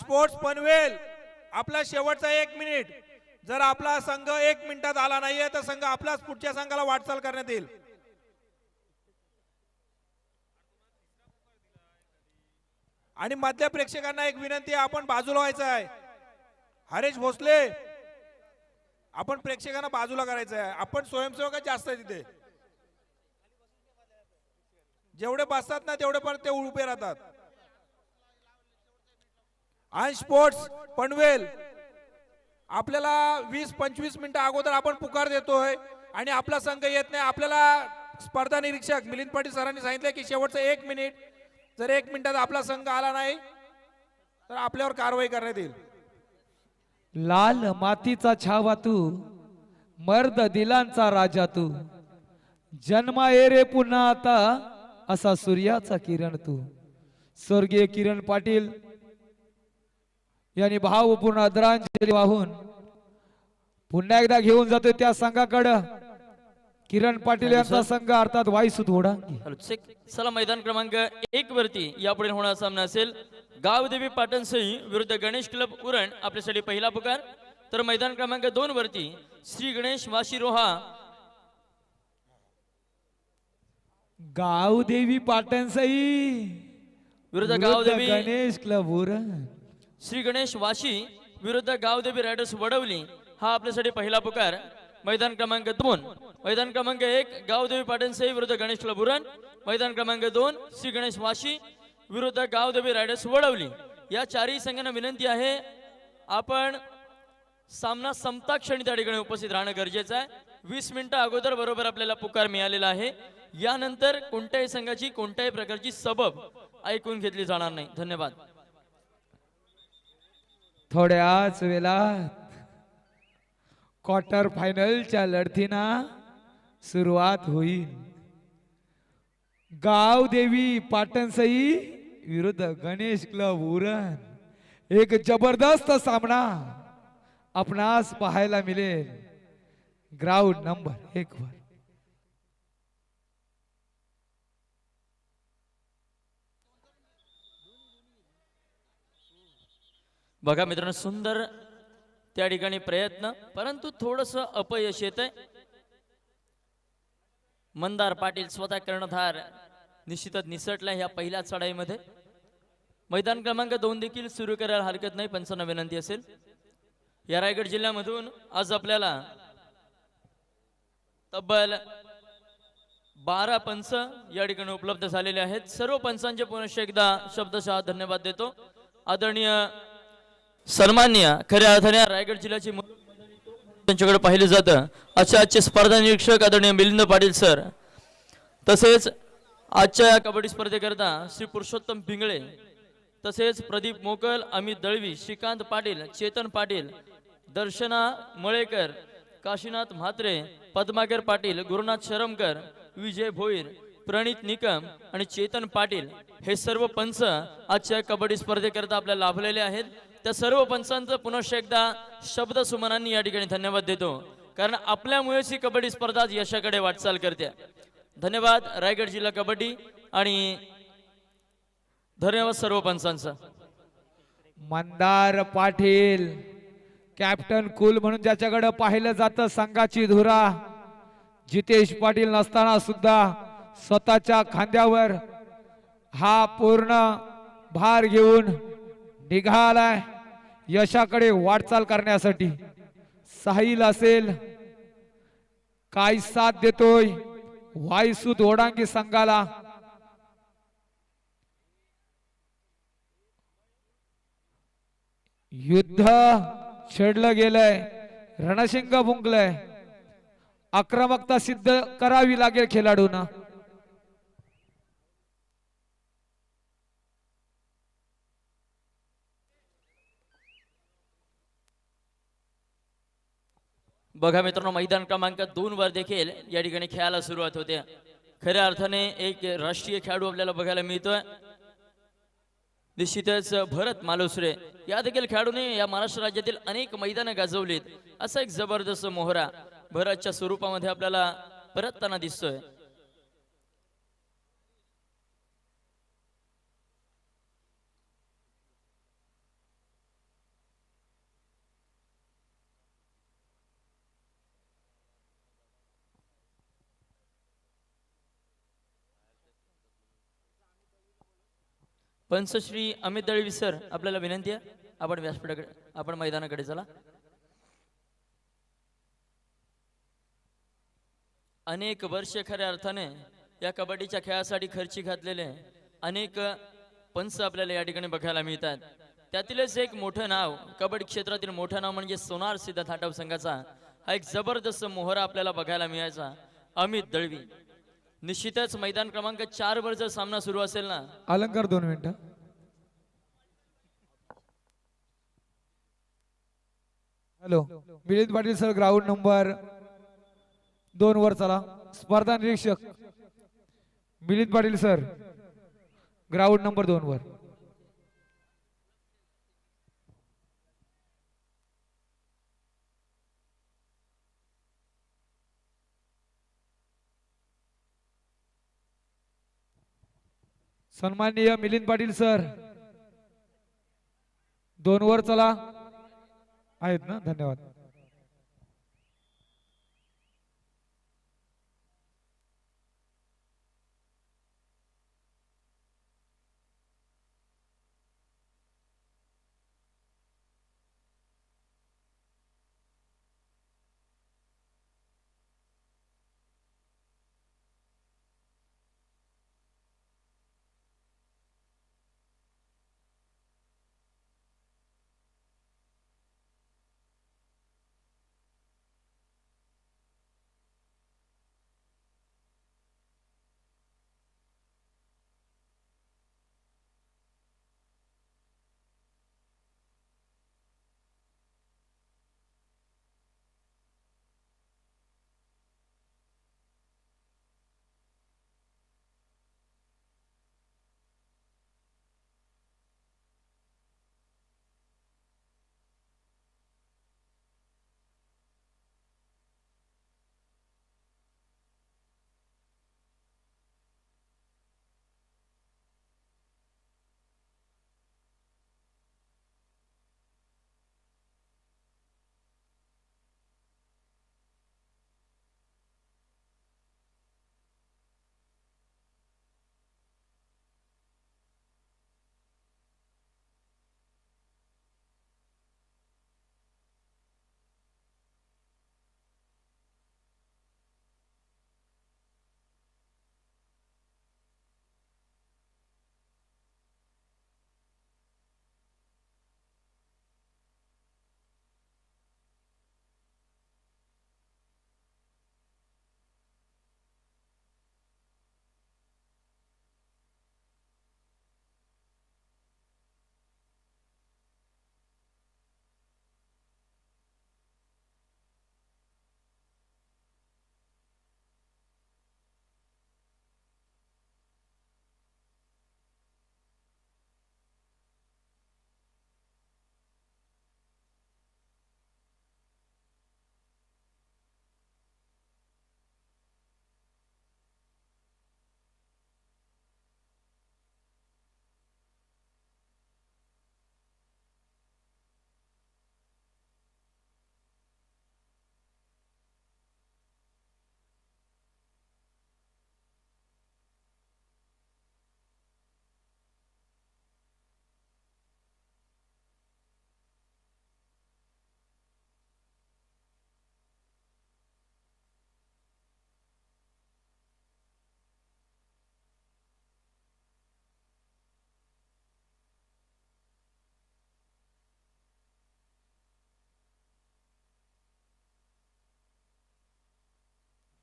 Sports Panvel आपला शेवटचा एक मिनिट. जर आपला संघ एक मिनिटात आला नाहीये तर संघ आपल्याच पुढच्या संघाला वाटचाल करण्यात येईल. आणि मधल्या प्रेक्षकांना एक विनंती आहे आपण बाजूला व्हायचं आहे. हरेश भोसले आपण प्रेक्षकांना बाजूला करायचं आहे. आपण स्वयंसेवकच जास्त आहे तिथे. जेवढे बसतात ना तेवढे परत ते उभे राहतात. आणि स्पोर्ट्स पनवेल. आपल्याला वीस पंचवीस मिनिटं अगोदर आपण पुकार देतोय आणि आपला संघ येत नाही. आपल्याला स्पर्धा निरीक्षक मिलिंद पाटील सरांनी सांगितलं की शेवटचं एक मिनिट जर एक मिनिटात आपला संघ आला नाही तर आपल्यावर कारवाई करण्यात येईल. लाल मातीचा छावा तू मर्द दिलांचा राजा तू जन्मा ये रे पुन्हा आता असा सूर्याचा किरण तू. स्वर्गीय किरण पाटील यांनी भावपूर्ण आदरांजली वाहून पुन्हा एकदा घेऊन जातोय त्या संघाकडं. किरण पाटील यांचा संघ अर्थात हॅलो चेक. चला मैदान क्रमांक एक वरती यापुढे होणारा सामना असेल. गावदेवी पाटण सई विरुद्ध गणेश क्लब उरण आपल्यासाठी पहिला पुकार. तर मैदान क्रमांक दोन वरती श्री गणेश वाशिरोहा. गावदेवी पाटण सई विरुद्ध विरुद्ध गावदेवी. गणेश क्लब उरण. श्री गणेश वाशी विरुद्ध गावदेवी रायडर्स वडवली हा आपल्यासाठी पहिला पुकार. मैदान क्रमांक दोन. मैदान क्रमांक एक गावदेवी पाटणसाई विरुद्ध गणेश लबुरण मैदान क्रमांक दोन श्री गणेश वाशी विरुद्ध गावदेवी रायडर्स वडवली. या चारही संघांना विनंती आहे आपण सामना संपता क्षणी त्या ठिकाणी उपस्थित राहणं गरजेचं आहे. वीस मिनिटं अगोदर बरोबर आपल्याला पुकार मिळालेला आहे. यानंतर कोणत्याही संघाची कोणत्याही प्रकारची सबब ऐकून घेतली जाणार नाही. धन्यवाद. थोड्याच वेळात क्वार्टर फायनलच्या लढतीना सुरुवात होईल. गावदेवी पाटणसई विरुद्ध गणेश क्लब उरण. एक जबरदस्त सामना आपणास पाहायला मिळेल. ग्राउंड नंबर एक वर. बघा मित्रांनो सुंदर त्या ठिकाणी प्रयत्न परंतु थोडस अपयश येत आहे मंदार पाटील स्वतः कर्णधार निश्चितच निसटला ह्या पहिल्या चढाईमध्ये. मैदान क्रमांक दोन देखील सुरू करायला हरकत नाही पंचांना विनंती असेल. या रायगड जिल्ह्यामधून आज आपल्याला तब्बल बारा पंच या ठिकाणी उपलब्ध झालेले आहेत. सर्व पंचांचे पुनश्च एकदा शब्दशः धन्यवाद देतो. आदरणीय सन्मान्य खऱ्या अर्थाने रायगड जिल्ह्याची त्यांच्याकडे पाहिलं जातं अशा आजचे स्पर्धा निरीक्षक आदरणीय मिलिंद पाटील सर. तसेच आजच्या या कबड्डी स्पर्धेकरता श्री पुरुषोत्तम पिंगळे तसेच प्रदीप मोकल अमित दळवी श्रीकांत पाटील चेतन पाटील दर्शना मळेकर काशीनाथ म्हात्रे पद्माकर पाटील गुरुनाथ शरमकर विजय भोईर प्रणित निकम आणि चेतन पाटील हे सर्व पंच आजच्या कबड्डी स्पर्धेकरता आपल्याला लाभलेले आहेत. त्या सर्व पंचांचं पुनश्च एकदा शब्द सुमनांनी या ठिकाणी धन्यवाद देतो. कारण आपल्यामुळेच ही कबड्डी स्पर्धा यशाकडे वाटचाल करते. धन्यवाद रायगड जिल्हा कबड्डी आणि धन्यवाद सर्व पंचांचा. मंदार पाटील कॅप्टन कुल म्हणून ज्याच्याकडे पाहिलं जातं संघाची धुरा जितेश पाटील नसताना सुद्धा स्वतःच्या खांद्यावर हा पूर्ण भार घेऊन निघालाय. यशाकडे वाटचाल करण्यासाठी साहिल असेल. काय साथ देतोय? वायसूत ओडांगी संघाला. युद्ध छेडलं गेलंय. रणशिंग भुंकलंय. आक्रमकता सिद्ध करावी लागेल खेळाडूंना. बघा मित्रांनो मैदान क्रमांक दोन वर देखील या ठिकाणी खेळायला सुरुवात होते. खऱ्या अर्थाने एक राष्ट्रीय खेळाडू आपल्याला बघायला मिळतोय. निश्चितच भरत मालुसरे. या देखील खेळाडूने या महाराष्ट्र राज्यातील अनेक मैदानं गाजवलीत. असा एक जबरदस्त मोहरा भरतच्या स्वरूपामध्ये आपल्याला परतताना दिसतोय. पंचश्री अमित दळवी सर आपल्याला विनंती आहे. आपण व्यासपीठाकडे आपण मैदानाकडे चला. अनेक वर्ष खऱ्या अर्थाने या कबड्डीच्या खेळासाठी खर्ची घातलेले अनेक पंच आपल्याला या ठिकाणी बघायला मिळतात. त्यातीलच एक मोठं नाव कबड्डी क्षेत्रातील मोठं नाव म्हणजे सोनार सिद्ध थाटाव संघाचा हा एक जबरदस्त मोहरा आपल्याला बघायला मिळायचा अमित दळवी. निश्चितच मैदान क्रमांक चार वर जर सामना सुरू असेल ना. अलंकार दोन मिनिटं. Hello Milind Patil sir ground number दोन वर चला. स्पर्धा निरीक्षक Milind Patil sir ground number दोन वर. सन्माननीय मिलिंद पाटील सर. दोन वर चला. आहेत ना? धन्यवाद.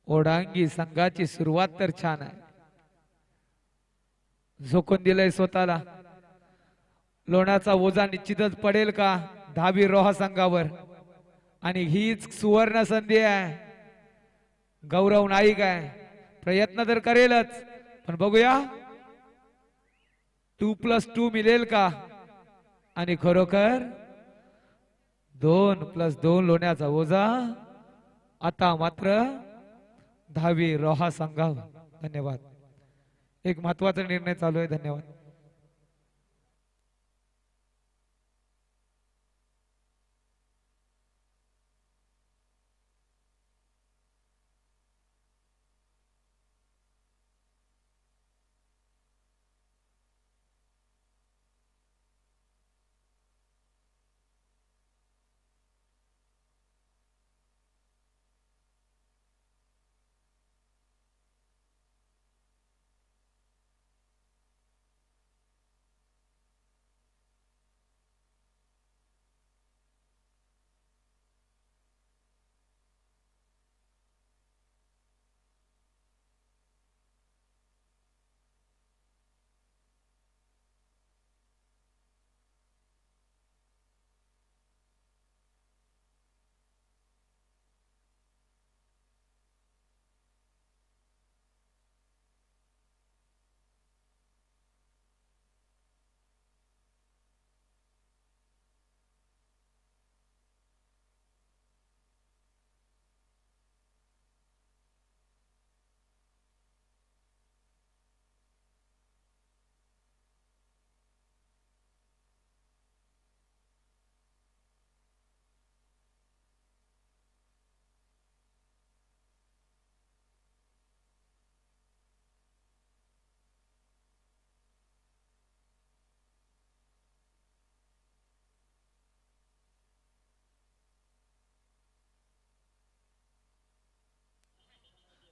ओढांगी संघाची सुरुवात तर छान आहे. झोकून दिलंय स्वतःला. लोण्याचा ओझा निश्चितच पडेल का? दहावी रोहा संघावर. आणि हीच सुवर्ण संधी आहे. गौरव नाईक आहे. प्रयत्न तर करेलच. पण बघूया. टू प्लस टू मिळेल का? आणि खरोखर दोन प्लस दोन लोण्याचा ओझा आता मात्र दहावी रोहा सांगाव. धन्यवाद. एक महत्त्वाचा निर्णय चालू आहे. धन्यवाद.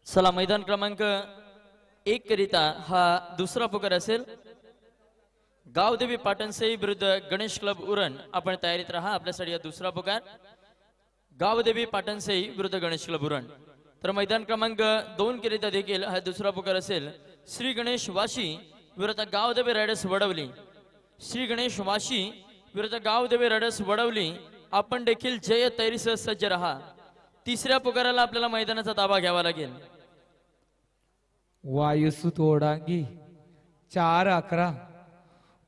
चला मैदान क्रमांक एक करिता हा दुसरा पुकार असेल. गावदेवी पाटणसेई विरुद्ध गणेश क्लब उरण आपण तयारीत राहा आपल्यासाठी हा दुसरा पुकार. गावदेवी पाटणसाई विरुद्ध गणेश क्लब उरण. तर मैदान क्रमांक दोन करिता देखील हा दुसरा पुकार असेल. श्री गणेश वाशी विरुद्ध गावदेवी रायडर्स वडवली. श्री गणेश वाशी विरुद्ध गावदेवी रायडर्स वडवली. आपण देखील जय तैरीसह सज्ज राहा. तिसऱ्या पुकाराला आपल्याला मैदानाचा ताबा घ्यावा लागेल. वायुसूत ओढांगी चार अकरा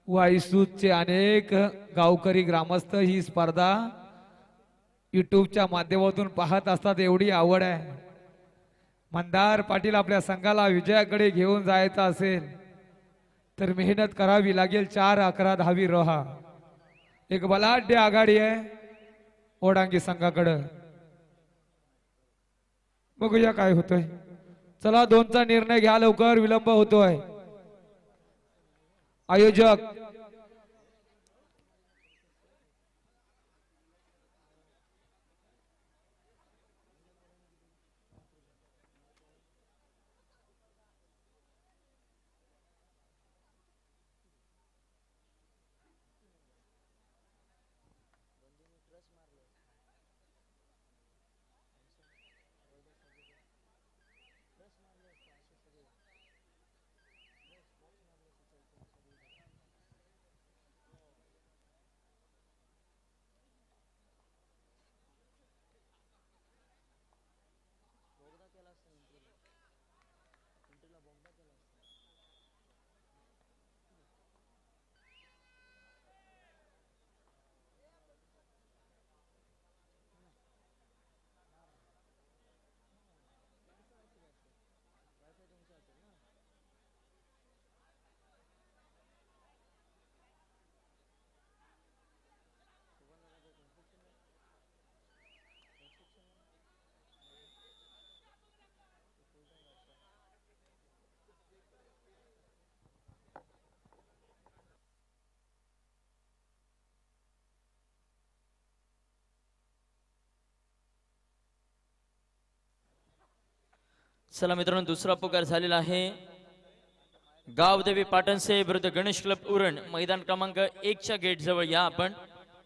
वायुसूतचे अनेक गावकरी ग्रामस्थ ही स्पर्धा युट्यूबच्या माध्यमातून पाहत असतात एवढी आवड आहे. मंदार पाटील आपल्या संघाला विजयाकडे घेऊन जायचा असेल तर मेहनत करावी लागेल चार अकरा दहावी रोहा. एक बलाढ्य आघाडी आहे ओढांगी संघाकडं. बघूया काय होतंय. चला दोनचा निर्णय घ्या लवकर विलंब होतोय. आयोजक चला मित्रांनो दुसरा पुकार झालेला आहे. गावदेवी पाटणसे विरुद्ध गणेश क्लब उरण मैदान क्रमांक एकच्या गेट जवळ या आपण.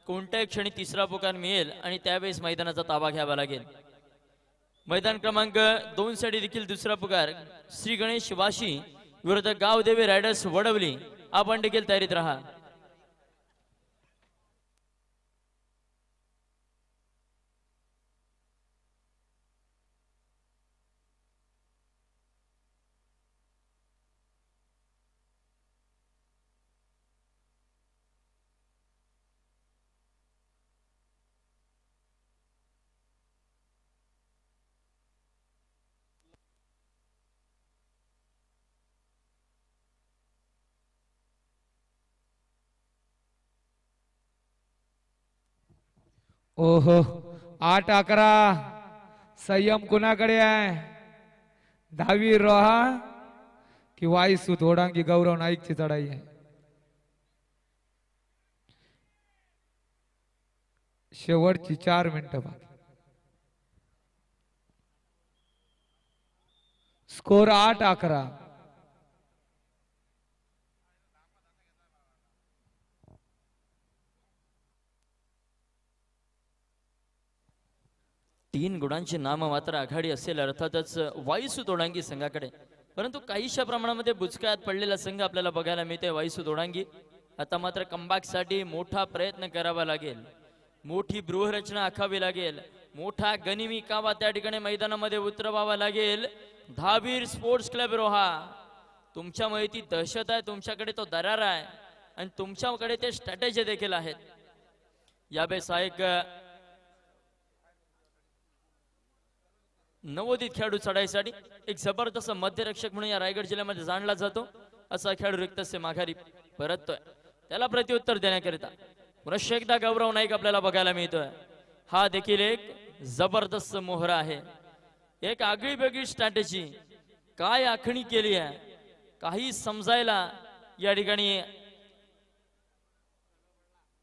कोणत्याही क्षणी तिसरा पुकार मिळेल आणि त्यावेळेस मैदानाचा ताबा घ्यावा लागेल. मैदान क्रमांक दोन साठी देखील दुसरा पुकार श्री गणेश वाशी विरुद्ध गावदेवी रायडर्स वडवली. आपण देखील तयारीत राहा. ओहो आठ अकरा संयम कुणाकडे आहे? दहावी रोहा कि वाईसू थोडांगी गौरव नाईकची चढाई आहे? शेवटची चार मिनिटं बाकी. स्कोर आठ अकरा. तीन गुणांची नाम मात्र आघाडी असेल अर्थातच वायुसू तोडांगी संघाकडे. परंतु काहीशा प्रमाणामध्ये बुचकात पडलेला संघ आपल्याला बघायला मिळते वायुसू तोडांगी आता मात्र कंबाकसाठी मोठा प्रयत्न करावा लागेल. मोठी गृहरचना आखावी लागेल. मोठा गनिमी कावा त्या ठिकाणी मैदानामध्ये उतरवावा लागेल. Dhavir sports club Roha. तुमच्यामुळे ती दहशत आहे तुमच्याकडे तो दरार आहे. आणि तुमच्याकडे ते स्ट्रॅटेजी देखील आहेत. यावेळेस हा नवोदित खेळाडू चढाईसाठी एक जबरदस्त मध्यरक्षक म्हणून या रायगड जिल्ह्यामध्ये जाणला जातो. असा खेळाडू रिक्तसे माघारी परततोय. त्याला प्रत्युत्तर देण्याकरिता पुनश्च एकदा गौरव नाईक आपल्याला बघायला मिळतोय. हा देखील एक जबरदस्त मोहरा आहे. एक आगळी वेगळी स्ट्रॅटेजी काय आखणी केली आहे. काही समजायला या ठिकाणी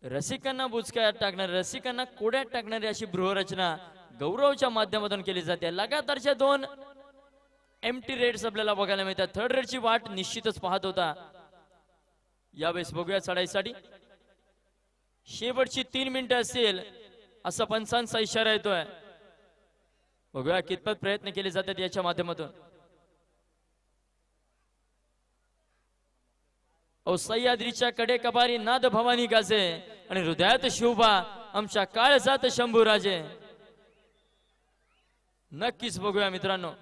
रसिकांना बुचक्यात टाकणारी रसिकांना कोड्यात टाकणारी अशी बृहरचना गौरवच्या माध्यमातून केली जाते. लगातारच्या दोन एम टी रेड्स आपल्याला बघायला मिळतात. थर्ड रेडची वाट निश्चितच पाहत होता. यावेळेस बघूया चढाईसाठी. शेवटची तीन मिनिटं असतील असा पंचांचा इशारा येतोय. बघूया कितपत प्रयत्न केले जातात याच्या माध्यमातून. औ सह्याद्रीच्या कडे कबारी नाद भवानी गाजे आणि हृदयात शिवबा आमच्या काळजात शंभू राजे नक्कीच बघूया मित्रांनो.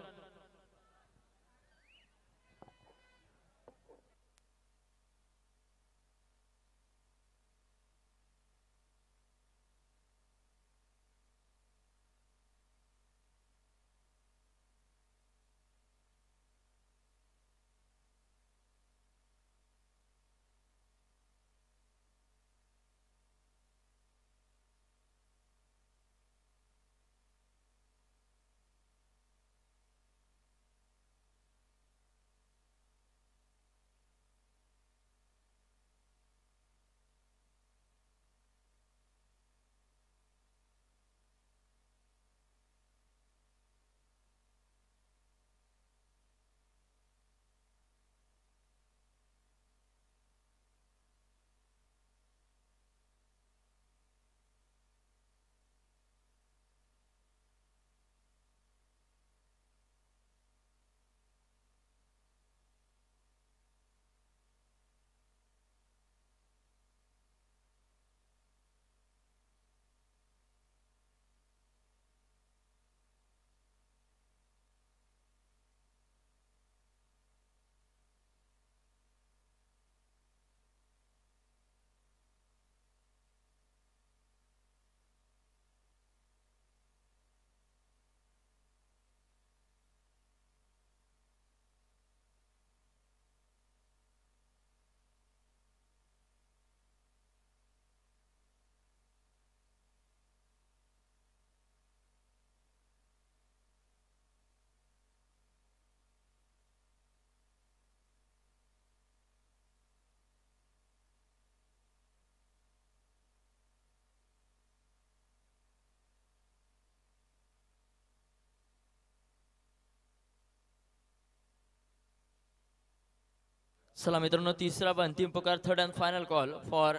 चला मित्रांनो तिसरा व अंतिम पुकार third and final call for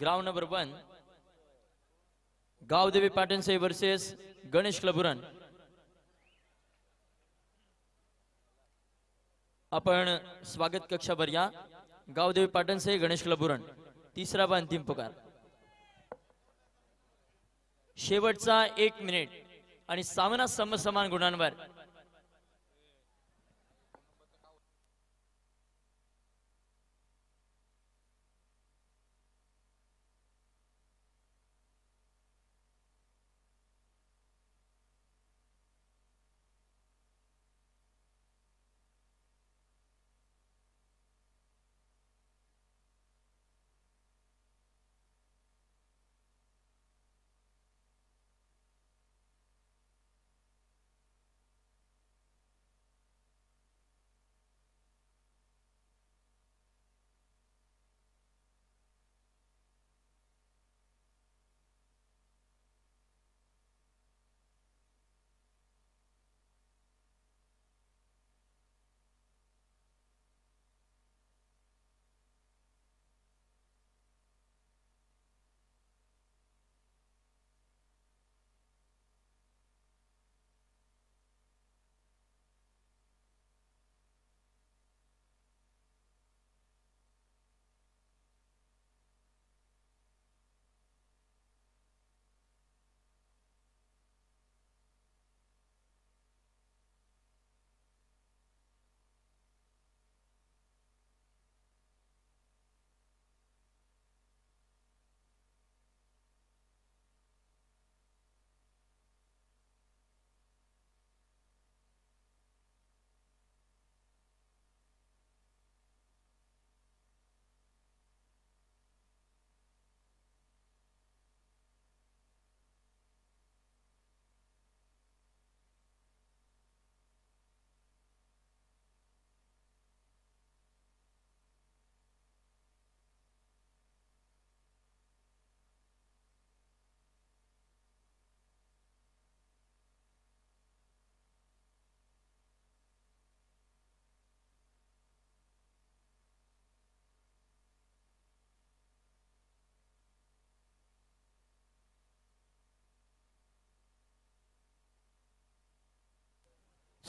ground number one Gavdevi Patan Sai versus Ganesh क्लबुरन आपण स्वागत कक्षावर या. गावदेवी पाटण साई गणेश क्लबुरन तिसरा व अंतिम पुकार शेवटचा एक मिनिट आणि सामना समसमान गुणांवर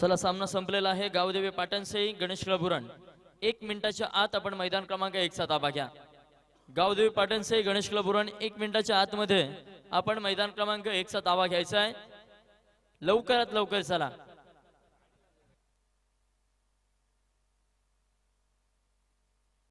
चला सामना संपलेला आहे. गावदेवी पाटणसे गणेश क्लब एक मिनिटाच्या आत आपण मैदान क्रमांक एकचा ताबा घ्या. गावदेवी पाटणसे गणेश क्लब एक मिनिटाच्या आतमध्ये आपण मैदान क्रमांक एकचा ताबा घ्यायचा आहे. लवकरात लवकर चला.